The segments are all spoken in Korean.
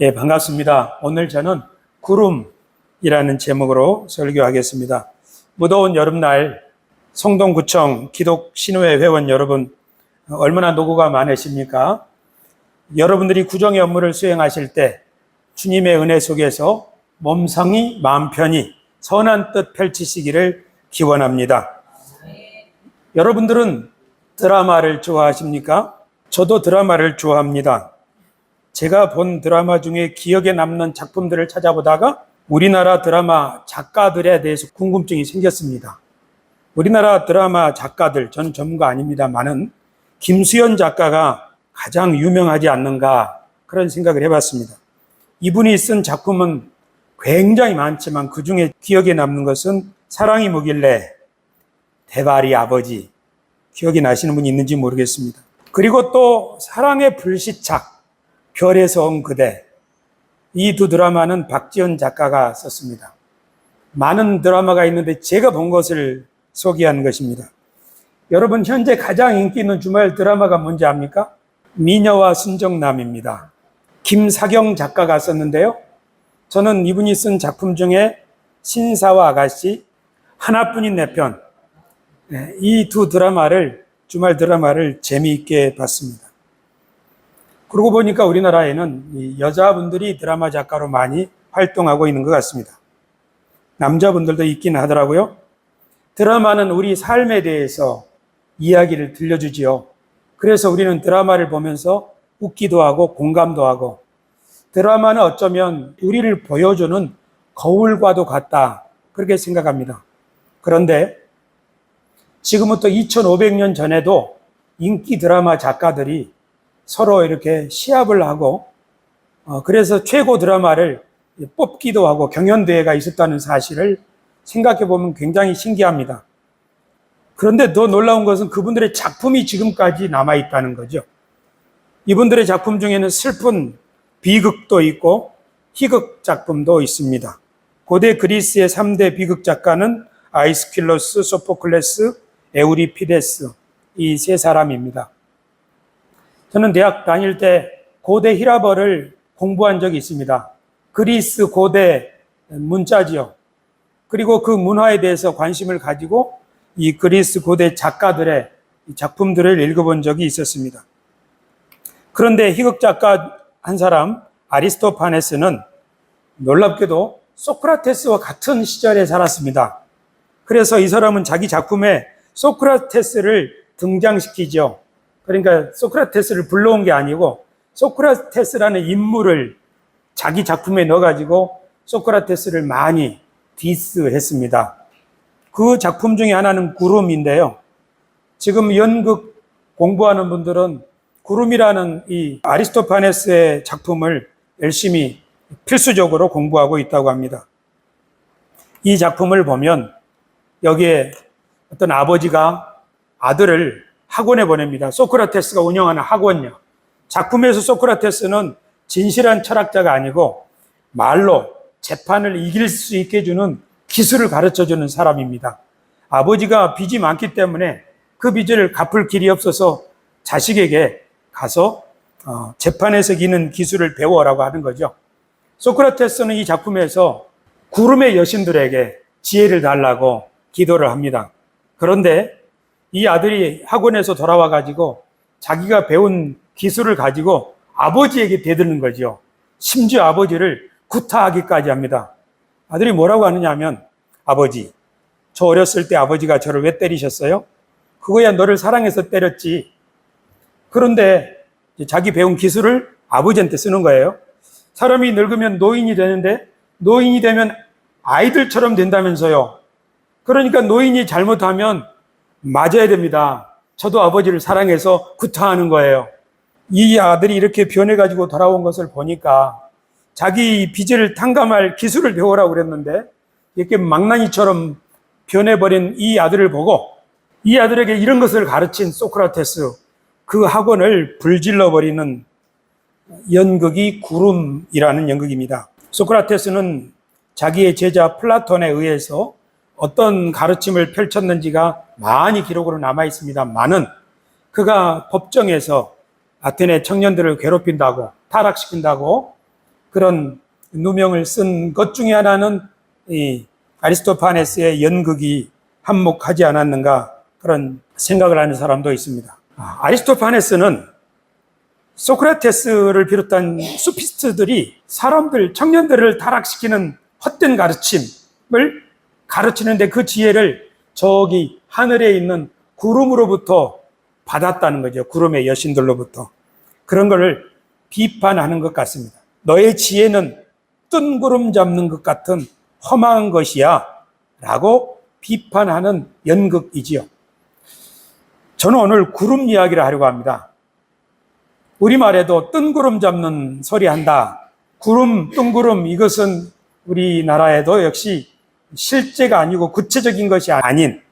예, 반갑습니다. 오늘 저는 구름이라는 제목으로 설교하겠습니다. 무더운 여름날 성동구청 기독 신우회 회원 여러분 얼마나 노고가 많으십니까? 여러분들이 구정의 업무를 수행하실 때 주님의 은혜 속에서 몸성이 마음 편히 선한 뜻 펼치시기를 기원합니다. 여러분들은 드라마를 좋아하십니까? 저도 드라마를 좋아합니다. 제가 본 드라마 중에 기억에 남는 작품들을 찾아보다가 우리나라 드라마 작가들에 대해서 궁금증이 생겼습니다. 우리나라 드라마 작가들, 저는 전문가 아닙니다만은 김수현 작가가 가장 유명하지 않는가 그런 생각을 해봤습니다. 이분이 쓴 작품은 굉장히 많지만 그 중에 기억에 남는 것은 사랑이 뭐길래 대발이 아버지 기억이 나시는 분이 있는지 모르겠습니다. 그리고 또 사랑의 불시착 별에서 온 그대 이 두 드라마는 박지원 작가가 썼습니다. 많은 드라마가 있는데 제가 본 것을 소개한 것입니다. 여러분 현재 가장 인기 있는 주말 드라마가 뭔지 압니까? 미녀와 순정남입니다. 김사경 작가가 썼는데요. 저는 이분이 쓴 작품 중에 신사와 아가씨, 하나뿐인 내 편, 네, 이두 드라마를, 주말 드라마를 재미있게 봤습니다. 그러고 보니까 우리나라에는 여자분들이 드라마 작가로 많이 활동하고 있는 것 같습니다. 남자분들도 있긴 하더라고요. 드라마는 우리 삶에 대해서 이야기를 들려주지요. 그래서 우리는 드라마를 보면서 웃기도 하고 공감도 하고 드라마는 어쩌면 우리를 보여주는 거울과도 같다. 그렇게 생각합니다. 그런데 지금부터 2500년 전에도 인기 드라마 작가들이 서로 이렇게 시합을 하고 어, 그래서 최고 드라마를 뽑기도 하고 경연대회가 있었다는 사실을 생각해 보면 굉장히 신기합니다. 그런데 더 놀라운 것은 그분들의 작품이 지금까지 남아 있다는 거죠. 이분들의 작품 중에는 슬픈 비극도 있고 희극 작품도 있습니다. 고대 그리스의 3대 비극 작가는 아이스킬로스, 소포클레스, 에우리피데스 이 세 사람입니다. 저는 대학 다닐 때 고대 히라버를 공부한 적이 있습니다. 그리스 고대 문자지요. 그리고 그 문화에 대해서 관심을 가지고 이 그리스 고대 작가들의 작품들을 읽어본 적이 있었습니다. 그런데 희극 작가 한 사람 아리스토파네스는 놀랍게도 소크라테스와 같은 시절에 살았습니다. 그래서 이 사람은 자기 작품에 소크라테스를 등장시키죠. 그러니까 소크라테스를 불러온 게 아니고 소크라테스라는 인물을 자기 작품에 넣어가지고 소크라테스를 많이 디스했습니다. 그 작품 중에 하나는 구름인데요. 지금 연극 공부하는 분들은 구름이라는 이 아리스토파네스의 작품을 열심히 필수적으로 공부하고 있다고 합니다. 이 작품을 보면 여기에 어떤 아버지가 아들을 학원에 보냅니다. 소크라테스가 운영하는 학원요. 작품에서 소크라테스는 진실한 철학자가 아니고 말로 재판을 이길 수 있게 해주는 기술을 가르쳐 주는 사람입니다. 아버지가 빚이 많기 때문에 그 빚을 갚을 길이 없어서 자식에게 가서 어, 재판에서 이기는 기술을 배워라고 하는 거죠. 소크라테스는 이 작품에서 구름의 여신들에게 지혜를 달라고 기도를 합니다. 그런데 이 아들이 학원에서 돌아와 가지고 자기가 배운 기술을 가지고 아버지에게 대드는 거죠. 심지어 아버지를 구타하기까지 합니다. 아들이 뭐라고 하느냐 하면 아버지, 저 어렸을 때 아버지가 저를 왜 때리셨어요? 그거야 너를 사랑해서 때렸지. 그런데 자기 배운 기술을 아버지한테 쓰는 거예요. 사람이 늙으면 노인이 되는데 노인이 되면 아이들처럼 된다면서요. 그러니까 노인이 잘못하면 맞아야 됩니다. 저도 아버지를 사랑해서 구타하는 거예요. 이 아들이 이렇게 변해가지고 돌아온 것을 보니까 자기 빚을 탕감할 기술을 배우라고 그랬는데 이렇게 망나니처럼 변해버린 이 아들을 보고 이 아들에게 이런 것을 가르친 소크라테스 그 학원을 불질러버리는 연극이 구름이라는 연극입니다. 소크라테스는 자기의 제자 플라톤에 의해서 어떤 가르침을 펼쳤는지가 많이 기록으로 남아 있습니다만은 그가 법정에서 아테네 청년들을 괴롭힌다고 타락시킨다고 그런 누명을 쓴 것 중에 하나는 이 아리스토파네스의 연극이 한몫하지 않았는가 그런 생각을 하는 사람도 있습니다. 아, 아리스토파네스는 소크라테스를 비롯한 소피스트들이 사람들, 청년들을 타락시키는 헛된 가르침을 가르치는데 그 지혜를 저기 하늘에 있는 구름으로부터 받았다는 거죠. 구름의 여신들로부터. 그런 것을 비판하는 것 같습니다. 너의 지혜는 뜬구름 잡는 것 같은 험한 것이야. 라고 비판하는 연극이지요. 저는 오늘 구름 이야기를 하려고 합니다. 우리말에도 뜬구름 잡는 소리 한다. 구름, 뜬구름, 이것은 우리나라에도 역시 실제가 아니고 구체적인 것이 아닌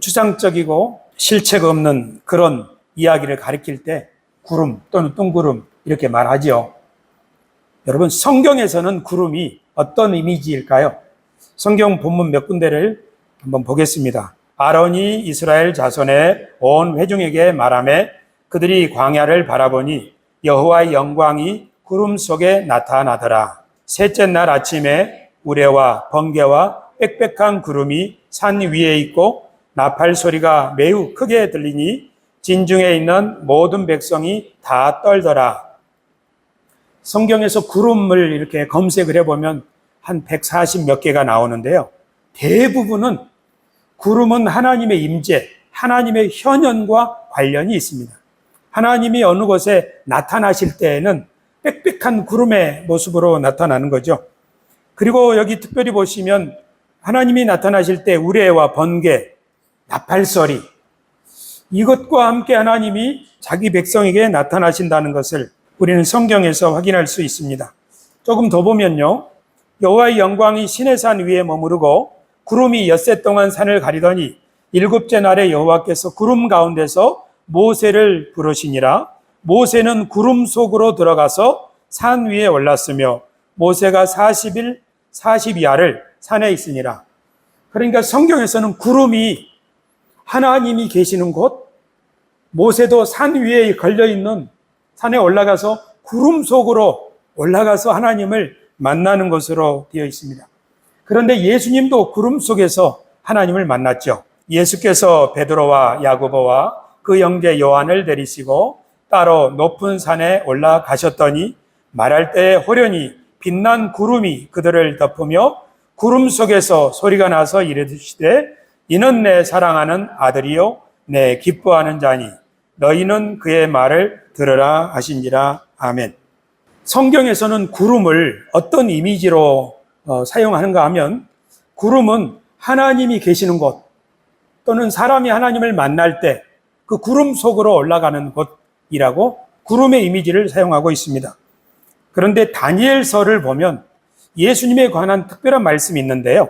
추상적이고 실체가 없는 그런 이야기를 가리킬 때 구름 또는 뜬구름 이렇게 말하지요. 여러분, 성경에서는 구름이 어떤 이미지일까요? 성경 본문 몇 군데를 한번 보겠습니다. 아론이 이스라엘 자손의 온 회중에게 말하며 그들이 광야를 바라보니 여호와의 영광이 구름 속에 나타나더라. 셋째 날 아침에 우레와 번개와 빽빽한 구름이 산 위에 있고 나팔 소리가 매우 크게 들리니 진중에 있는 모든 백성이 다 떨더라. 성경에서 구름을 이렇게 검색을 해보면 한 140 몇 개가 나오는데요. 대부분은 구름은 하나님의 임재, 하나님의 현현과 관련이 있습니다. 하나님이 어느 곳에 나타나실 때에는 빽빽한 구름의 모습으로 나타나는 거죠. 그리고 여기 특별히 보시면 하나님이 나타나실 때 우레와 번개, 나팔소리 이것과 함께 하나님이 자기 백성에게 나타나신다는 것을 우리는 성경에서 확인할 수 있습니다. 조금 더 보면요. 여호와의 영광이 신의 산 위에 머무르고 구름이 엿새 동안 산을 가리더니 일곱째 날에 여호와께서 구름 가운데서 모세를 부르시니라 모세는 구름 속으로 들어가서 산 위에 올랐으며 모세가 40일 42야를 산에 있으니라. 그러니까 성경에서는 구름이 하나님이 계시는 곳, 모세도 산 위에 걸려 있는 산에 올라가서 구름 속으로 올라가서 하나님을 만나는 것으로 되어 있습니다. 그런데 예수님도 구름 속에서 하나님을 만났죠. 예수께서 베드로와 야고보와 그 형제 요한을 데리시고 따로 높은 산에 올라가셨더니 말할 때 호련히 빛난 구름이 그들을 덮으며 구름 속에서 소리가 나서 이르시되 이는 내 사랑하는 아들이요 내 기뻐하는 자니 너희는 그의 말을 들으라 하신지라 아멘. 성경에서는 구름을 어떤 이미지로 어, 사용하는가 하면 구름은 하나님이 계시는 곳 또는 사람이 하나님을 만날 때 그 구름 속으로 올라가는 곳이라고 구름의 이미지를 사용하고 있습니다. 그런데 다니엘서를 보면 예수님에 관한 특별한 말씀이 있는데요.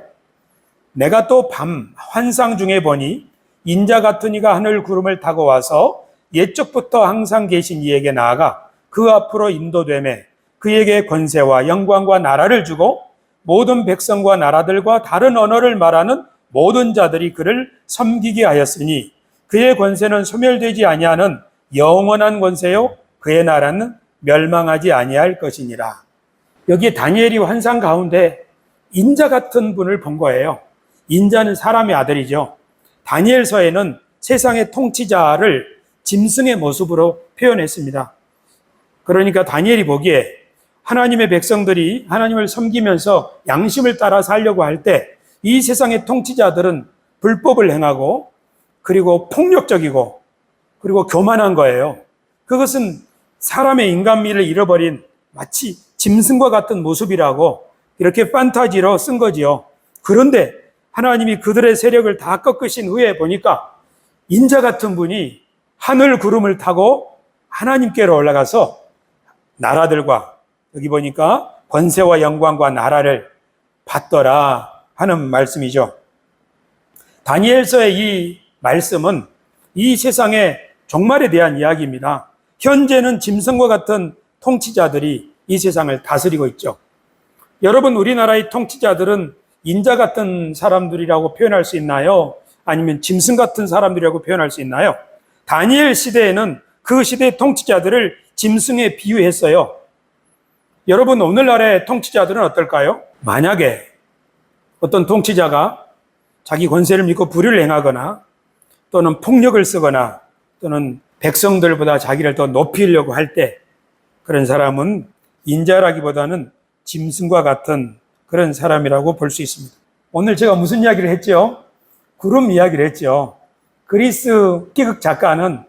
내가 또 밤 환상 중에 보니 인자 같은 이가 하늘 구름을 타고 와서 옛적부터 항상 계신 이에게 나아가 그 앞으로 인도되매 그에게 권세와 영광과 나라를 주고 모든 백성과 나라들과 다른 언어를 말하는 모든 자들이 그를 섬기게 하였으니 그의 권세는 소멸되지 아니하는 영원한 권세요 그의 나라는 멸망하지 아니할 것이니라. 여기 다니엘이 환상 가운데 인자 같은 분을 본 거예요. 인자는 사람의 아들이죠. 다니엘서에는 세상의 통치자를 짐승의 모습으로 표현했습니다. 그러니까 다니엘이 보기에 하나님의 백성들이 하나님을 섬기면서 양심을 따라 살려고 할 때 이 세상의 통치자들은 불법을 행하고 그리고 폭력적이고 그리고 교만한 거예요. 그것은 사람의 인간미를 잃어버린 마치 짐승과 같은 모습이라고 이렇게 판타지로 쓴 거지요. 그런데 하나님이 그들의 세력을 다 꺾으신 후에 보니까 인자 같은 분이 하늘 구름을 타고 하나님께로 올라가서 나라들과 여기 보니까 권세와 영광과 나라를 받더라 하는 말씀이죠. 다니엘서의 이 말씀은 이 세상의 종말에 대한 이야기입니다. 현재는 짐승과 같은 통치자들이 이 세상을 다스리고 있죠. 여러분, 우리나라의 통치자들은 인자 같은 사람들이라고 표현할 수 있나요? 아니면 짐승 같은 사람들이라고 표현할 수 있나요? 다니엘 시대에는 그 시대의 통치자들을 짐승에 비유했어요. 여러분, 오늘날의 통치자들은 어떨까요? 만약에 어떤 통치자가 자기 권세를 믿고 불의를 행하거나 또는 폭력을 쓰거나 또는 백성들보다 자기를 더 높이려고 할 때 그런 사람은 인자라기보다는 짐승과 같은 그런 사람이라고 볼 수 있습니다. 오늘 제가 무슨 이야기를 했죠? 구름 이야기를 했죠. 그리스 기극 작가는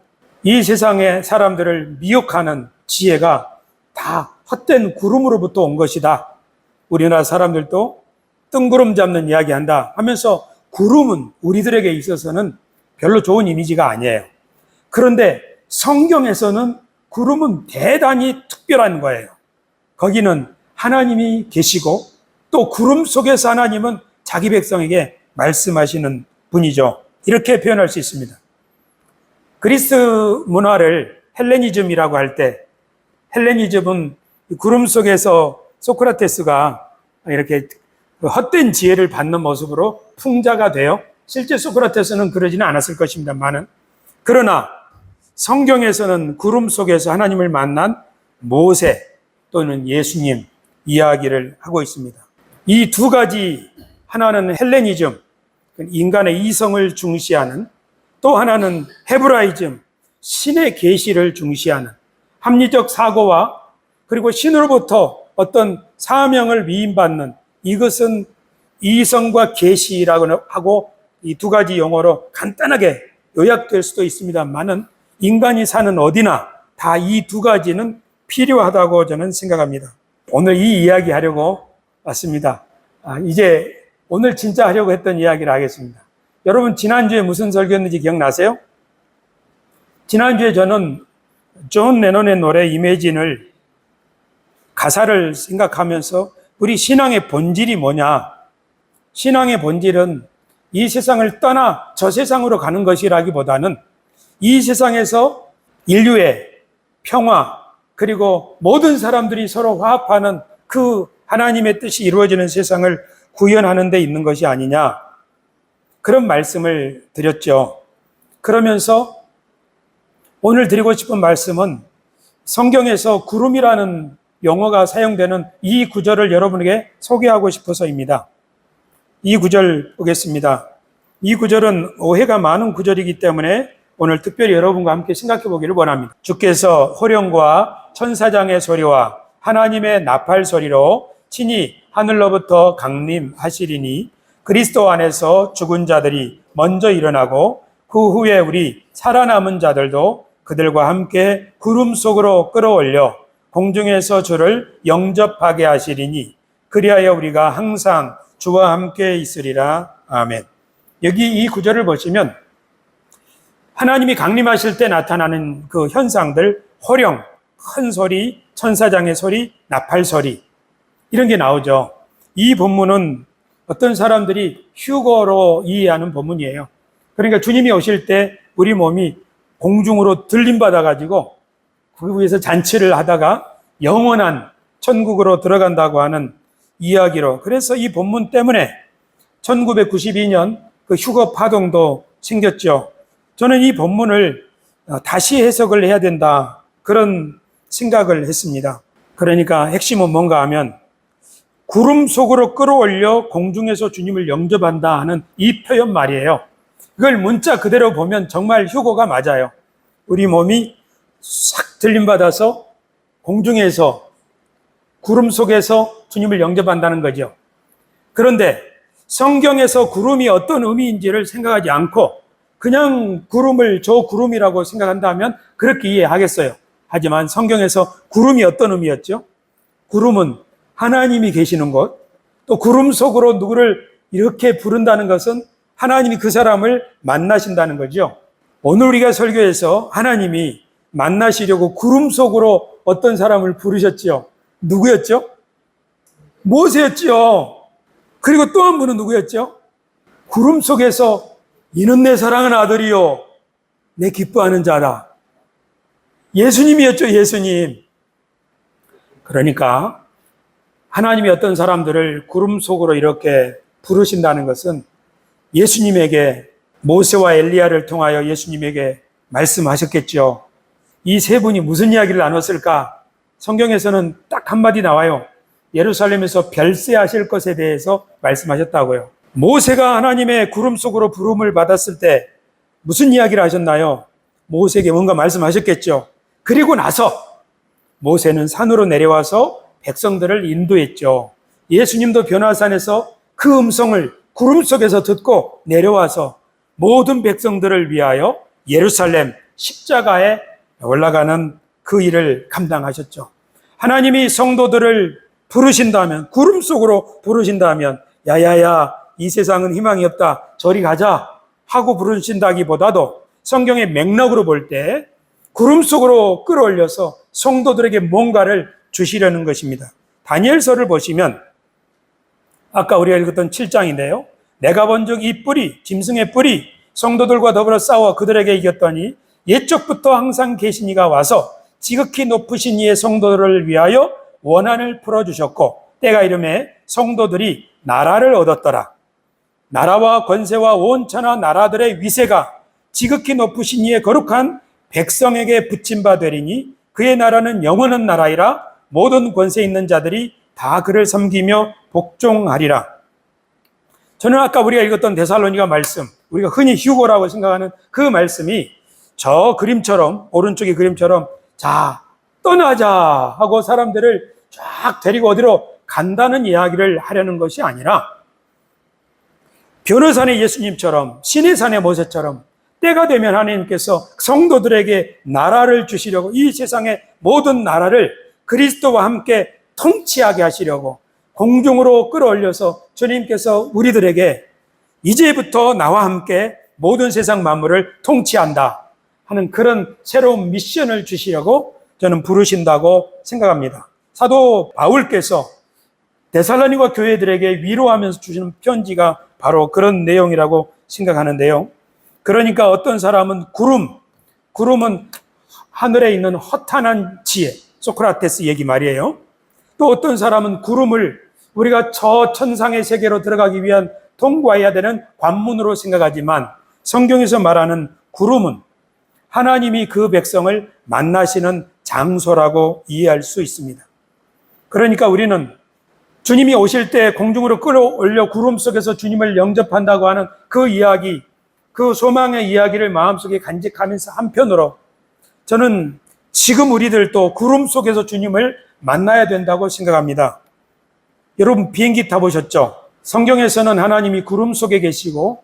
이 세상의 사람들을 미혹하는 지혜가 다 헛된 구름으로부터 온 것이다. 우리나라 사람들도 뜬구름 잡는 이야기 한다 하면서 구름은 우리들에게 있어서는 별로 좋은 이미지가 아니에요. 그런데 성경에서는 구름은 대단히 특별한 거예요. 거기는 하나님이 계시고 또 구름 속에서 하나님은 자기 백성에게 말씀하시는 분이죠. 이렇게 표현할 수 있습니다. 그리스 문화를 헬레니즘이라고 할 때 헬레니즘은 구름 속에서 소크라테스가 이렇게 헛된 지혜를 받는 모습으로 풍자가 되어 실제 소크라테스는 그러지는 않았을 것입니다만은 그러나 성경에서는 구름 속에서 하나님을 만난 모세 또는 예수님 이야기를 하고 있습니다. 이 두 가지 하나는 헬레니즘 인간의 이성을 중시하는 또 하나는 헤브라이즘 신의 계시를 중시하는 합리적 사고와 그리고 신으로부터 어떤 사명을 위임받는 이것은 이성과 계시라고 하고 이 두 가지 용어로 간단하게 요약될 수도 있습니다만은 인간이 사는 어디나 다 이 두 가지는 필요하다고 저는 생각합니다. 오늘 이 이야기 하려고 왔습니다. 아, 이제 오늘 진짜 하려고 했던 이야기를 하겠습니다. 여러분 지난주에 무슨 설교였는지 기억나세요? 지난주에 저는 존 레논의 노래 이매진을 가사를 생각하면서 우리 신앙의 본질이 뭐냐? 신앙의 본질은 이 세상을 떠나 저 세상으로 가는 것이라기보다는 이 세상에서 인류의 평화 그리고 모든 사람들이 서로 화합하는 그 하나님의 뜻이 이루어지는 세상을 구현하는 데 있는 것이 아니냐. 그런 말씀을 드렸죠. 그러면서 오늘 드리고 싶은 말씀은 성경에서 구름이라는 용어가 사용되는 이 구절을 여러분에게 소개하고 싶어서입니다. 이 구절 보겠습니다. 이 구절은 오해가 많은 구절이기 때문에 오늘 특별히 여러분과 함께 생각해 보기를 원합니다. 주께서 호령과 천사장의 소리와 하나님의 나팔 소리로 친히 하늘로부터 강림하시리니 그리스도 안에서 죽은 자들이 먼저 일어나고 그 후에 우리 살아남은 자들도 그들과 함께 구름 속으로 끌어올려 공중에서 주를 영접하게 하시리니 그리하여 우리가 항상 주와 함께 있으리라. 아멘. 여기 이 구절을 보시면 하나님이 강림하실 때 나타나는 그 현상들, 호령, 큰 소리, 천사장의 소리, 나팔 소리, 이런 게 나오죠. 이 본문은 어떤 사람들이 휴거로 이해하는 본문이에요. 그러니까 주님이 오실 때 우리 몸이 공중으로 들림받아가지고 그 위에서 잔치를 하다가 영원한 천국으로 들어간다고 하는 이야기로. 그래서 이 본문 때문에 1992년 그 휴거 파동도 생겼죠. 저는 이 본문을 다시 해석을 해야 된다. 그런 생각을 했습니다. 그러니까 핵심은 뭔가 하면 구름 속으로 끌어올려 공중에서 주님을 영접한다 하는 이 표현 말이에요. 이걸 문자 그대로 보면 정말 휴고가 맞아요. 우리 몸이 싹 들림받아서 공중에서 구름 속에서 주님을 영접한다는 거죠. 그런데 성경에서 구름이 어떤 의미인지를 생각하지 않고 그냥 구름을 저 구름이라고 생각한다면 그렇게 이해하겠어요. 하지만 성경에서 구름이 어떤 의미였죠? 구름은 하나님이 계시는 곳, 또 구름 속으로 누구를 이렇게 부른다는 것은 하나님이 그 사람을 만나신다는 거죠. 오늘 우리가 설교에서 하나님이 만나시려고 구름 속으로 어떤 사람을 부르셨지요? 누구였죠? 모세였지요. 그리고 또 한 분은 누구였죠? 구름 속에서 이는 내 사랑하는 아들이요. 내 기뻐하는 자다. 예수님이었죠, 예수님. 그러니까 하나님이 어떤 사람들을 구름 속으로 이렇게 부르신다는 것은 예수님에게 모세와 엘리야를 통하여 예수님에게 말씀하셨겠죠. 이 세 분이 무슨 이야기를 나눴을까? 성경에서는 딱 한마디 나와요. 예루살렘에서 별세하실 것에 대해서 말씀하셨다고요. 모세가 하나님의 구름 속으로 부름을 받았을 때 무슨 이야기를 하셨나요? 모세에게 뭔가 말씀하셨겠죠. 그리고 나서 모세는 산으로 내려와서 백성들을 인도했죠. 예수님도 변화산에서 그 음성을 구름 속에서 듣고 내려와서 모든 백성들을 위하여 예루살렘 십자가에 올라가는 그 일을 감당하셨죠. 하나님이 성도들을 부르신다면, 구름 속으로 부르신다면, 야야야, 이 세상은 희망이 없다. 저리 가자. 하고 부르신다기보다도 성경의 맥락으로 볼 때 구름 속으로 끌어올려서 성도들에게 뭔가를 주시려는 것입니다. 다니엘서를 보시면 아까 우리가 읽었던 7장인데요. 내가 본적 이 뿌리, 짐승의 뿌리, 성도들과 더불어 싸워 그들에게 이겼더니 옛적부터 항상 계신 이가 와서 지극히 높으신 이의 성도들을 위하여 원한을 풀어주셨고 때가 이름에 성도들이 나라를 얻었더라. 나라와 권세와 온 천하 나라들의 위세가 지극히 높으신 이의 거룩한 백성에게 붙임 바 되리니 그의 나라는 영원한 나라이라 모든 권세 있는 자들이 다 그를 섬기며 복종하리라. 저는 아까 우리가 읽었던 데살로니가 말씀, 우리가 흔히 휴고라고 생각하는 그 말씀이 저 그림처럼 오른쪽의 그림처럼 자 떠나자 하고 사람들을 쫙 데리고 어디로 간다는 이야기를 하려는 것이 아니라 변호산의 예수님처럼 신의 산의 모세처럼 때가 되면 하나님께서 성도들에게 나라를 주시려고 이 세상의 모든 나라를 그리스도와 함께 통치하게 하시려고 공중으로 끌어올려서 주님께서 우리들에게 이제부터 나와 함께 모든 세상 만물을 통치한다 하는 그런 새로운 미션을 주시려고 저는 부르신다고 생각합니다. 사도 바울께서 데살로니가 교회들에게 위로하면서 주시는 편지가 바로 그런 내용이라고 생각하는데요. 그러니까 어떤 사람은 구름, 구름은 하늘에 있는 허탄한 지혜, 소크라테스 얘기 말이에요. 또 어떤 사람은 구름을 우리가 저 천상의 세계로 들어가기 위한 통과해야 되는 관문으로 생각하지만 성경에서 말하는 구름은 하나님이 그 백성을 만나시는 장소라고 이해할 수 있습니다. 그러니까 우리는 주님이 오실 때 공중으로 끌어올려 구름 속에서 주님을 영접한다고 하는 그 이야기, 그 소망의 이야기를 마음속에 간직하면서 한편으로 저는 지금 우리들도 구름 속에서 주님을 만나야 된다고 생각합니다. 여러분 비행기 타보셨죠? 성경에서는 하나님이 구름 속에 계시고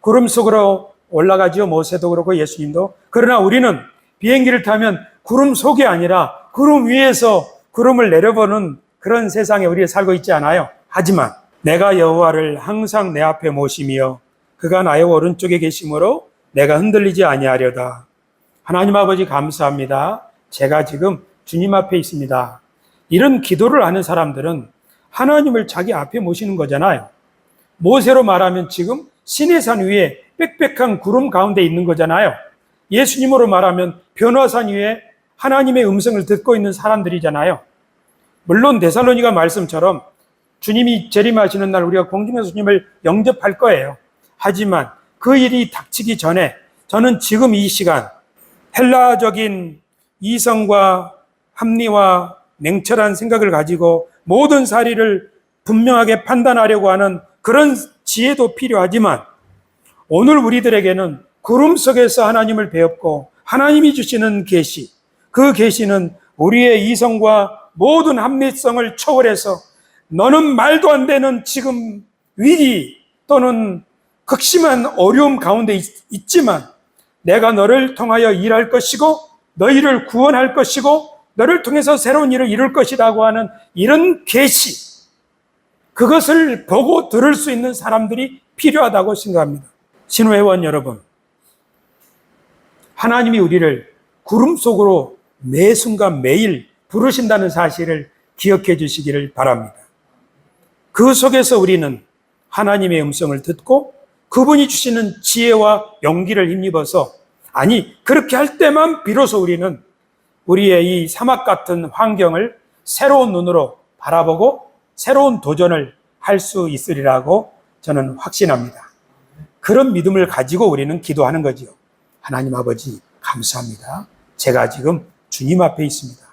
구름 속으로 올라가지요. 모세도 그렇고 예수님도. 그러나 우리는 비행기를 타면 구름 속이 아니라 구름 위에서 구름을 내려보는 그런 세상에 우리가 살고 있지 않아요. 하지만 내가 여호와를 항상 내 앞에 모시며 그가 나의 오른쪽에 계심으로 내가 흔들리지 아니하려다. 하나님 아버지 감사합니다. 제가 지금 주님 앞에 있습니다. 이런 기도를 하는 사람들은 하나님을 자기 앞에 모시는 거잖아요. 모세로 말하면 지금 시내산 위에 빽빽한 구름 가운데 있는 거잖아요. 예수님으로 말하면 변화산 위에 하나님의 음성을 듣고 있는 사람들이잖아요. 물론 데살로니가 말씀처럼 주님이 재림하시는 날 우리가 공중에서 주님을 영접할 거예요. 하지만 그 일이 닥치기 전에 저는 지금 이 시간 헬라적인 이성과 합리와 냉철한 생각을 가지고 모든 사리를 분명하게 판단하려고 하는 그런 지혜도 필요하지만 오늘 우리들에게는 구름 속에서 하나님을 배웠고 하나님이 주시는 계시 그 계시는 우리의 이성과 모든 합리성을 초월해서 너는 말도 안 되는 지금 위기 또는 극심한 어려움 가운데 있, 지만 내가 너를 통하여 일할 것이고 너희를 구원할 것이고 너를 통해서 새로운 일을 이룰 것이라고 하는 이런 계시 그것을 보고 들을 수 있는 사람들이 필요하다고 생각합니다. 신호회원 여러분, 하나님이 우리를 구름 속으로 매 순간 매일 부르신다는 사실을 기억해 주시기를 바랍니다. 그 속에서 우리는 하나님의 음성을 듣고 그분이 주시는 지혜와 용기를 힘입어서 아니 그렇게 할 때만 비로소 우리는 우리의 이 사막 같은 환경을 새로운 눈으로 바라보고 새로운 도전을 할 수 있으리라고 저는 확신합니다. 그런 믿음을 가지고 우리는 기도하는 거지요. 하나님 아버지 감사합니다. 제가 지금 주님 앞에 있습니다.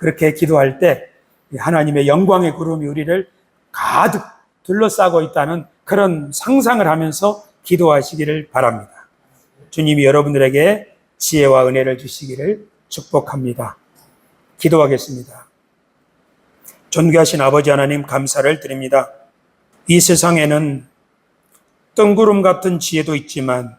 그렇게 기도할 때 하나님의 영광의 구름이 우리를 가득 둘러싸고 있다는 그런 상상을 하면서 기도하시기를 바랍니다. 주님이 여러분들에게 지혜와 은혜를 주시기를 축복합니다. 기도하겠습니다. 존귀하신 아버지 하나님 감사를 드립니다. 이 세상에는 뜬구름 같은 지혜도 있지만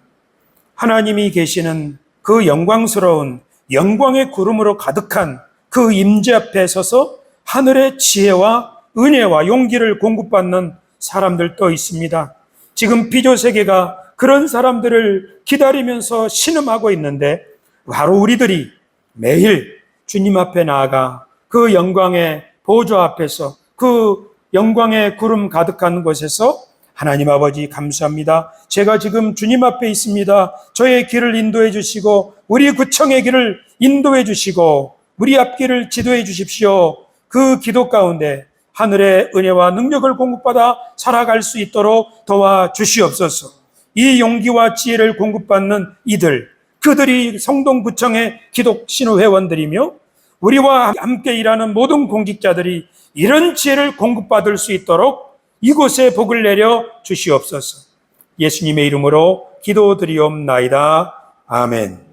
하나님이 계시는 그 영광스러운 영광의 구름으로 가득한 그 임재 앞에 서서 하늘의 지혜와 은혜와 용기를 공급받는 사람들도 있습니다. 지금 비조 세계가 그런 사람들을 기다리면서 신음하고 있는데 바로 우리들이 매일 주님 앞에 나아가 그 영광의 보좌 앞에서 그 영광의 구름 가득한 곳에서 하나님 아버지 감사합니다. 제가 지금 주님 앞에 있습니다. 저의 길을 인도해 주시고 우리 구청의 길을 인도해 주시고 우리 앞길을 지도해 주십시오. 그 기도 가운데 하늘의 은혜와 능력을 공급받아 살아갈 수 있도록 도와 주시옵소서. 이 용기와 지혜를 공급받는 이들, 그들이 성동구청의 기독 신호 회원들이며 우리와 함께 일하는 모든 공직자들이 이런 지혜를 공급받을 수 있도록 이곳에 복을 내려 주시옵소서. 예수님의 이름으로 기도드리옵나이다. 아멘.